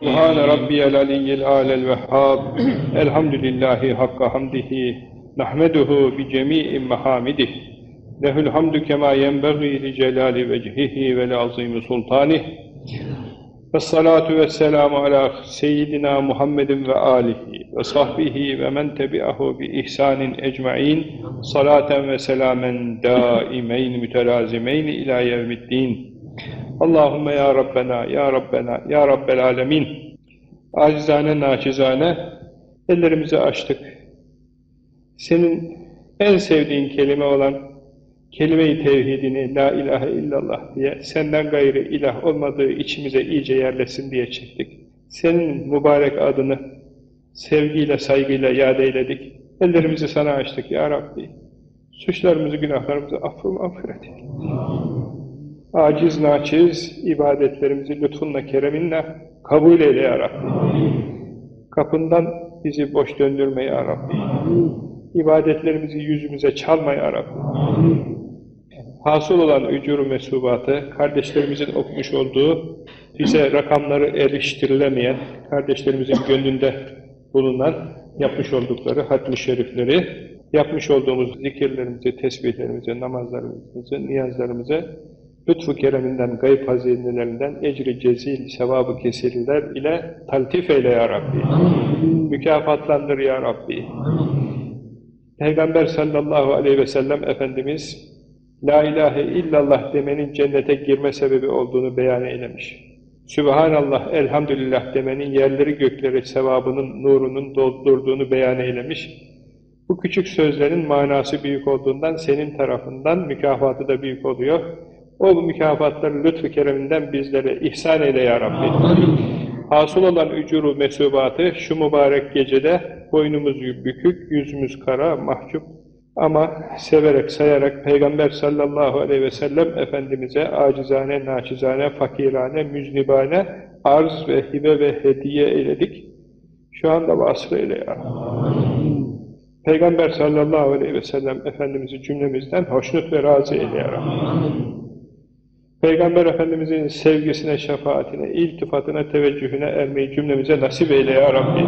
Subhane rabbiyel aliyyil alel vehhab. Elhamdülillahi hakka hamdihi. Nahmeduhu bi cemi'in mehamidih. Lehül hamdü kema yenbeği li celali vecihihi ve li azimi sultanih. Vessalatu vesselamu ala seyyidina Muhammedin ve alihi ve sahbihi ve men tebi'ahu bi ihsanin ecma'in salaten ve selamen daimeyn mütelazimeyn ila yevmiddin. Allahümme ya Rabbena, ya Rabbena, ya Rabbel Alemin. Acizane, naçizane ellerimizi açtık. Senin en sevdiğin kelime olan kelime-i tevhidini, la ilahe illallah diye senden gayrı ilah olmadığı içimize iyice yerlesin diye çektik. Senin mübarek adını sevgiyle, saygıyla yad eyledik. Ellerimizi sana açtık ya Rabbi. Suçlarımızı, günahlarımızı affı mağfiret eyle. Aciz naçiz ibadetlerimizi lütfunla, kereminle kabul eyle ya Rabbi. Kapından bizi boş döndürme ya Rabbi. İbadetlerimizi yüzümüze çalma ya Rabbi. Hasıl olan ücuru mesubatı, kardeşlerimizin okumuş olduğu, bize rakamları eriştirilemeyen, kardeşlerimizin gönlünde bulunan, yapmış oldukları hatmi şerifleri, yapmış olduğumuz zikirlerimizi, tesbihlerimizi, namazlarımızı, niyazlarımızı, lütfu kereminden, gayb hazinelerinden, ecri cezil, sevabı kesirler ile taltif eyle ya Rabbi. Mükafatlandır ya Rabbi. Peygamber sallallahu aleyhi ve sellem Efendimiz, La ilahe illallah demenin cennete girme sebebi olduğunu beyan eylemiş. Sübhanallah, elhamdülillah demenin yerleri gökleri sevabının, nurunun doldurduğunu beyan eylemiş. Bu küçük sözlerin manası büyük olduğundan senin tarafından mükafatı da büyük oluyor. O mükafatları lütfu kereminden bizlere ihsan eyle ya Rabbi. Hasıl olan ücuru mesubatı şu mübarek gecede boynumuz bükük, yüzümüz kara, mahcup ama severek, sayarak Peygamber sallallahu aleyhi ve sellem Efendimiz'e acizane, naçizane, fakirane, müznibane arz ve hibe ve hediye eyledik. Şu anda vasıl eyle ya Rabbi. Peygamber sallallahu aleyhi ve sellem Efendimiz'i cümlemizden hoşnut ve razı eyle ya Rabbi. Peygamber Efendimiz'in sevgisine, şefaatine, iltifatına, teveccühüne ermeyi cümlemize nasip eyle ya Rabbi.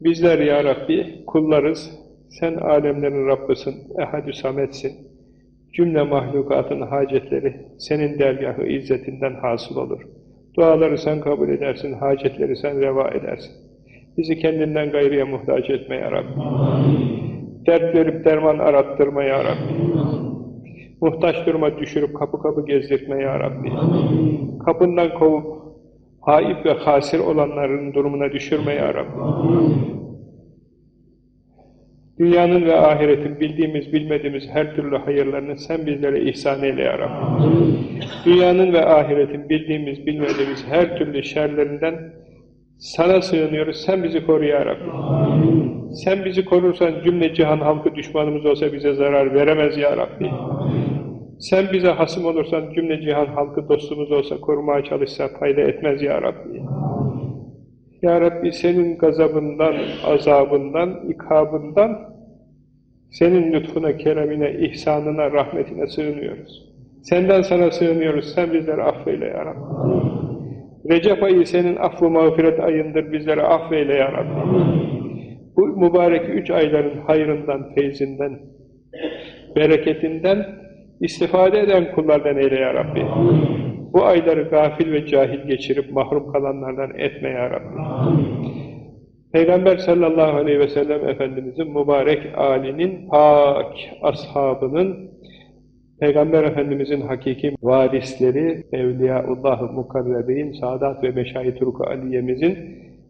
Bizler ya Rabbi kullarız. Sen alemlerin Rabbisin, ehad-ü sametsin. Cümle mahlukatın hacetleri senin dergahı izzetinden hasıl olur. Duaları sen kabul edersin, hacetleri sen reva edersin. Bizi kendinden gayrıya muhtaç etme ya Rabbi. Dert verip derman arattırma ya Rabbi. Muhtaç duruma düşürüp kapı kapı gezdirtme ya Rabbi. Kapından kovup haip ve hasir olanların durumuna düşürme ya Rabbi. Dünyanın ve ahiretin bildiğimiz bilmediğimiz her türlü hayırlarını sen bizlere ihsan eyle ya Rabbi. Dünyanın ve ahiretin bildiğimiz bilmediğimiz her türlü şerlerinden sana sığınıyoruz, sen bizi koru ya Rabbi. Sen bizi korursan cümle cihan halkı düşmanımız olsa bize zarar veremez ya Rabbi. Sen bize hasım olursan cümle cihan halkı dostumuz olsa korumaya çalışsa fayda etmez ya Rabbi. Ya Rabbi senin gazabından, azabından, ikabından, senin lütfuna, keremine, ihsanına, rahmetine sığınıyoruz. Senden sana sığınıyoruz, sen bizleri affeyle ya Rabbi. Recep ayı senin affı mağfiret ayındır, bizleri affeyle ya Rabbi. Bu mübarek üç ayların hayrından, feyzinden, bereketinden istifade eden kullardan eyle ya Rabbi. Bu ayları gafil ve cahil geçirip mahrum kalanlardan etme ya Rabbi. Peygamber sallallahu aleyhi ve sellem Efendimizin mübarek âlinin, pak ashabının, Peygamber Efendimizin hakiki varisleri, Evliyaullah-ı Mukarrebin, Sadat ve Meşayi Turku Aliye'mizin,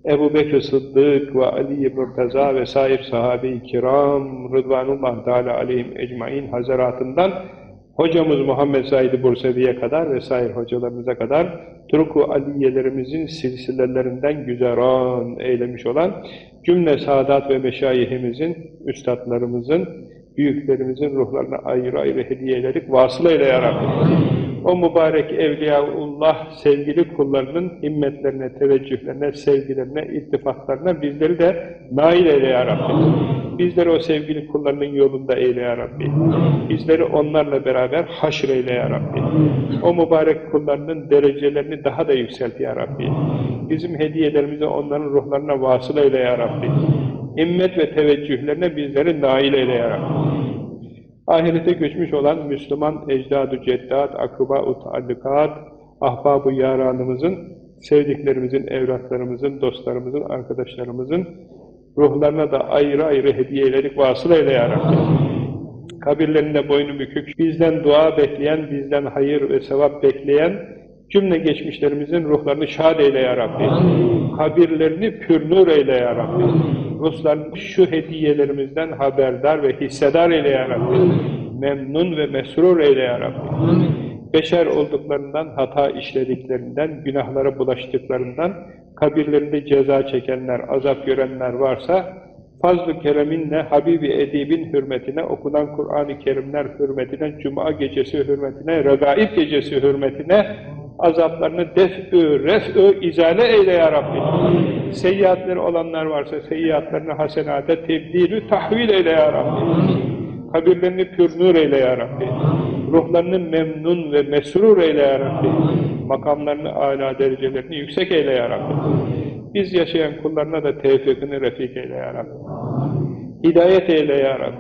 Ebu Bekir Sıddık ve Ali Murtaza ve sair sahabe-i kiram, Rıdvanullah Teala aleyhim ecmain hazaratından, hocamız Muhammed Said Bursevi'ye kadar vesaire hocalarımıza kadar Turku Aliyelerimizin silsilelerinden güzeran eylemiş olan cümle saadat ve meşayihimizin, üstadlarımızın, büyüklerimizin ruhlarına ayrı ayrı hediye ederek vasıl eyle ya Rabbi. O mübarek Evliyaullah sevgili kullarının himmetlerine, teveccühlerine, sevgilerine, iltifatlarına bizleri de nail eyle ya Rabbi. Bizleri o sevgili kullarının yolunda eyle ya Rabbi. Bizleri onlarla beraber haşr eyle ya Rabbi. O mübarek kullarının derecelerini daha da yükselt ya Rabbi. Bizim hediyelerimizi onların ruhlarına vasıl eyle ya Rabbi. Himmet ve teveccühlerine bizleri nail eyle ya Rabbi. Ahirete göçmüş olan Müslüman ecdadu ceddat, akıba-u taallukat, ahbab-ı yaranımızın, sevdiklerimizin, evlatlarımızın, dostlarımızın, arkadaşlarımızın ruhlarına da ayrı ayrı hediyeleri vasıl eyle ya Rabbi. Kabirlerinde boynu bükük, bizden dua bekleyen, bizden hayır ve sevap bekleyen, cümle geçmişlerimizin ruhlarını şad eyle ya Rabbi. Kabirlerini pürnur eyle ya Rabbi. Rusların şu hediyelerimizden haberdar ve hissedar eyle ya Rabbi. Memnun ve mesrur eyle ya Rabbi. Beşer olduklarından, hata işlediklerinden, günahlara bulaştıklarından, kabirlerinde ceza çekenler, azap görenler varsa, fazl-ı kereminle, Habibi Edib'in hürmetine, okunan Kur'an-ı Kerimler hürmetine, Cuma gecesi hürmetine, Regaib gecesi hürmetine, azaplarını def-ü, ref-ü, izale eyle ya Rabbi. Seyyiatleri olanlar varsa seyyiatlarını hasenata tebdilü tahvil eyle ya Rabbi. Kabirlerini pürnür eyle ya Rabbi. Ruhlarını memnun ve mesrur eyle ya Rabbi. Makamlarını, âlâ derecelerini yüksek eyle ya Rabbi. Biz yaşayan kullarına da tevfikini refik eyle ya Rabbi. Hidayet eyle ya.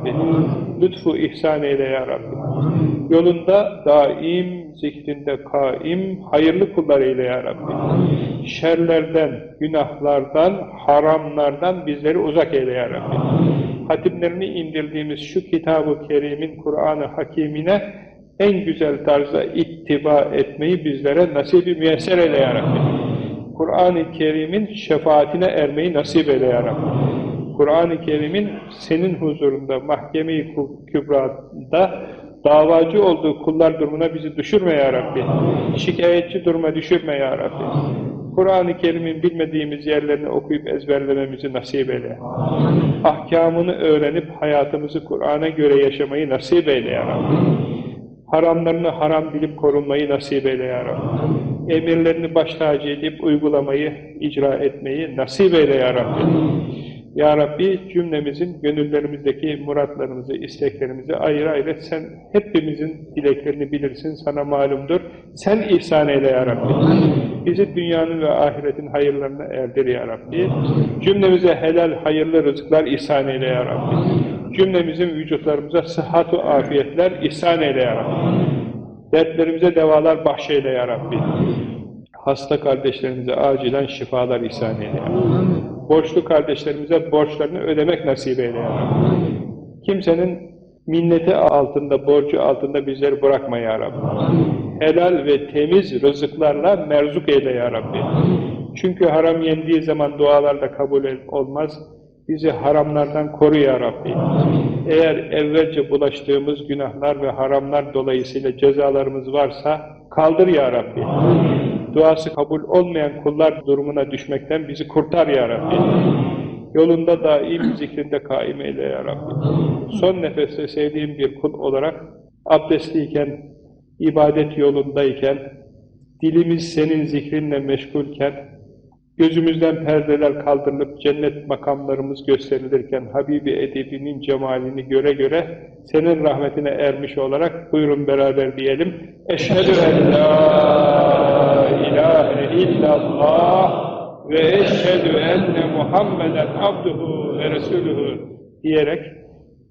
Lütfu ihsan eyle ya Rabbi. Yolunda daim, zikrinde kaim, hayırlı kullar eyle ya Rabbi. Şerlerden, günahlardan, haramlardan bizleri uzak eyle ya Rabbi. Hatimlerini indirdiğimiz şu kitab-ı kerimin, Kur'an-ı Hakimine en güzel tarzda ittiba etmeyi bizlere nasip-i müyesser eyle ya. Kur'an-ı Kerim'in şefaatine ermeyi nasip eyle ya. Kur'an-ı Kerim'in senin huzurunda, mahkeme-i kübrada davacı olduğu kullar durumuna bizi düşürme ya Rabbi. Şikayetçi duruma düşürme ya Rabbi. Kur'an-ı Kerim'in bilmediğimiz yerlerini okuyup ezberlememizi nasip eyle. Ahkamını öğrenip hayatımızı Kur'an'a göre yaşamayı nasip eyle ya Rabbi. Haramlarını haram bilip korunmayı nasip eyle ya Rabbi. Emirlerini baş tacı edip uygulamayı, icra etmeyi nasip eyle ya Rabbi. Ya Rabbi cümlemizin gönüllerimizdeki muratlarımızı, isteklerimizi ayrı ayrı sen hepimizin dileklerini bilirsin, sana malumdur. Sen ihsan eyle ya Rabbi. Bizi dünyanın ve ahiretin hayırlarına erdir ya Rabbi. Cümlemize helal, hayırlı rızıklar ihsan eyle ya Rabbi. Cümlemizin vücutlarımıza sıhhat-ı afiyetler ihsan eyle ya Rabbi. Dertlerimize devalar bahşeyle ya Rabbi. Hasta kardeşlerimize acilen şifalar ihsan eyle ya Rabbi. Borçlu kardeşlerimize borçlarını ödemek nasip eyle ya Rabbi. Kimsenin minneti altında, borcu altında bizleri bırakma ya Rabbi. Helal ve temiz rızıklarla merzuk eyle ya Rabbi. Çünkü haram yendiği zaman dualar da kabul olmaz. Bizi haramlardan koru ya Rabbi. Eğer evvelce bulaştığımız günahlar ve haramlar dolayısıyla cezalarımız varsa kaldır ya Rabbi. Duası kabul olmayan kullar durumuna düşmekten bizi kurtar ya Rabbi. Yolunda daim zikrinde kaim eyle ya Rabbi. Son nefeste sevdiğim bir kul olarak abdestliyken, ibadet yolundayken, dilimiz senin zikrinle meşgulken, gözümüzden perdeler kaldırılıp cennet makamlarımız gösterilirken Habibi Edibi'nin cemalini göre göre senin rahmetine ermiş olarak buyurun beraber diyelim. Eşhedü en la ilahe illallah ve eşhedü enne Muhammeden abduhu ve resuluhu diyerek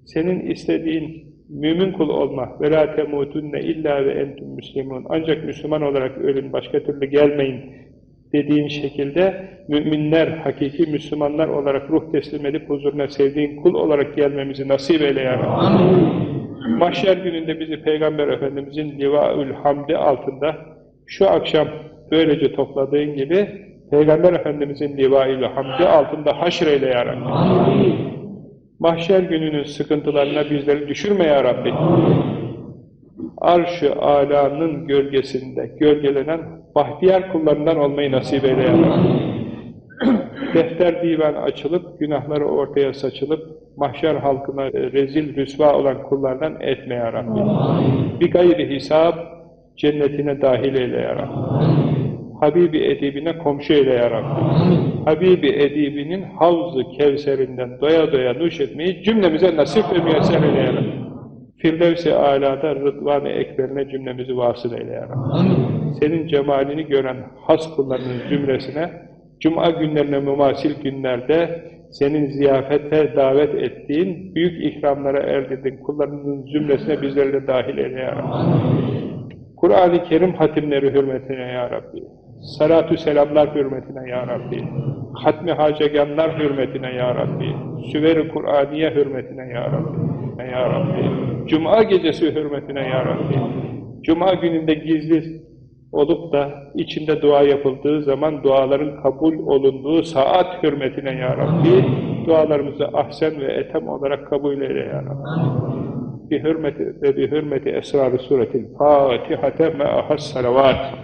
senin istediğin mümin kul olma ve la temutunne illa ve entüm müslimun ancak Müslüman olarak ölün başka türlü gelmeyin dediğin şekilde müminler, hakiki Müslümanlar olarak ruh teslim edip huzuruna sevdiğin kul olarak gelmemizi nasip eyle ya Rabbi. Mahşer gününde bizi Peygamber Efendimizin Livaül Hamdi altında şu akşam böylece topladığın gibi Peygamber Efendimizin Livaül Hamdi altında haşreyle ya Rabbi. Mahşer gününün sıkıntılarına bizleri düşürme ya Rabbi. Arş-ı Ala'nın gölgesinde gölgelenen bahtiyar kullarından olmayı nasip eyle ya. Defter divan açılıp, günahları ortaya saçılıp, mahşer halkına rezil, rüsva olan kullardan etme ya Rabbi. Bir gayri hesap cennetine dahil eyle ya Rabbi. Habibi edibine komşu eyle ya Rabbi. Habibi edibinin havz-ı kevserinden doya doya nuş etmeyi cümlemize nasip ve müyesser eyle ya Rabbi. Firdevs-i Alâ'da Rıdvan-ı Ekber'ine cümlemizi vasıl eyle ya. Senin cemalini gören has kullarının cümlesine Cuma günlerine mümasil günlerde senin ziyafete davet ettiğin büyük ikramlara erdirdin. Kullarının zümresine bizleri de dahil eyle ya. Kur'an-ı Kerim hatimleri hürmetine ya Rabbi. Salatü selamlar hürmetine ya Rabbi. Hatmi haceganlar hürmetine ya Rabbi. Süver-i Kur'aniye hürmetine ya Rabbi. Ya Rabbi. Cuma gecesi hürmetine ya Rabbi. Cuma gününde gizli olup da içinde dua yapıldığı zaman duaların kabul olunduğu saat hürmetine ya Rabbi dualarımızı ahsen ve etem olarak kabul eyle ya Rabbi. Bi hürmeti ve bi hürmeti esrar-ı suretil Fatihate me ahas salavat.